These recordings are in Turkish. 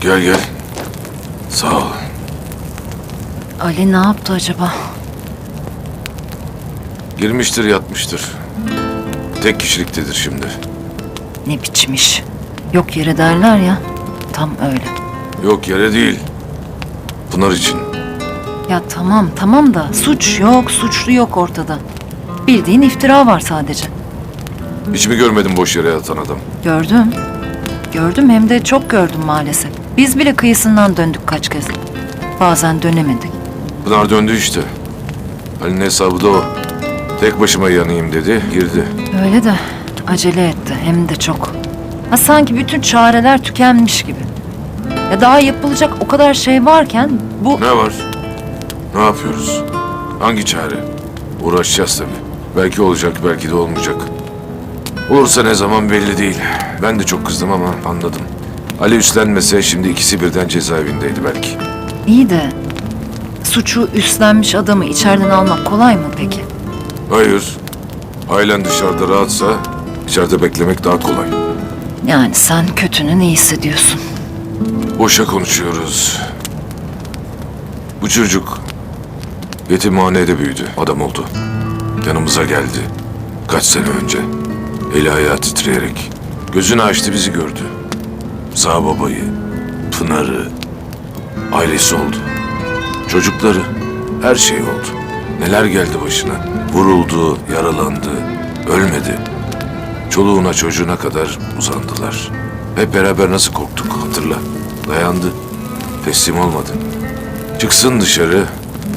Gel gel. Sağ ol. Ali ne yaptı acaba? Girmiştir yatmıştır. Tek kişiliktedir şimdi. Ne biçim iş? Yok yere derler ya. Tam öyle. Yok yere değil. Pınar için. Ya tamam tamam da suç yok, suçlu yok ortada. Bildiğin iftira var sadece. Hiç mi görmedin boş yere yatan adam? Gördüm. Gördüm hem de çok gördüm maalesef. Biz bile kıyısından döndük kaç kez. Bazen dönemedik. Pınar döndü işte. Halil'in hesabı da o. Tek başıma yanayım dedi, girdi. Öyle de acele etti hem de çok. Ha sanki bütün çareler tükenmiş gibi. Ya daha yapılacak o kadar şey varken bu Ne var? Ne yapıyoruz? Hangi çare? Uğraşacağız tabii. Belki olacak, belki de olmayacak. Olursa ne zaman belli değil. Ben de çok kızdım ama anladım. Ali üstlenmese şimdi ikisi birden cezaevindeydi belki. iyi de suçu üstlenmiş adamı içeriden almak kolay mı peki? Hayır. Ailen dışarıda rahatsa içeride beklemek daha kolay. Yani sen kötünün iyisi diyorsun. Boşa konuşuyoruz. Bu çocuk yetimhanede büyüdü, adam oldu. Yanımıza geldi. Kaç sene önce. Eli ayağı titreyerek. Gözünü açtı bizi gördü. Sağ babayı, Pınar'ı, ailesi oldu. Çocukları, her şey oldu. Neler geldi başına. Vuruldu, yaralandı, ölmedi. Çoluğuna çocuğuna kadar uzandılar. Hep beraber nasıl korktuk hatırla. Dayandı. Teslim olmadı. Çıksın dışarı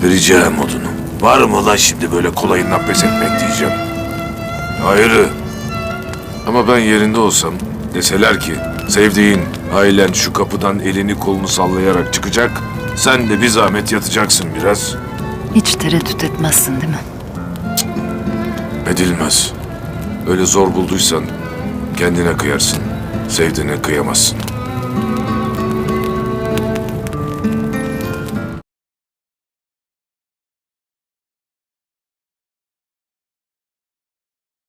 vereceğim odunu. Var mı lan şimdi böyle kolayından pes etmek diyeceğim. Hayır. Ama ben yerinde olsam deseler ki sevdiğin ailen şu kapıdan elini kolunu sallayarak çıkacak. Sen de bir zahmet yatacaksın biraz. Hiç tereddüt etmezsin değil mi? Edilmez. Öyle zor bulduysan kendine kıyarsın. Sevdiğine kıyamazsın.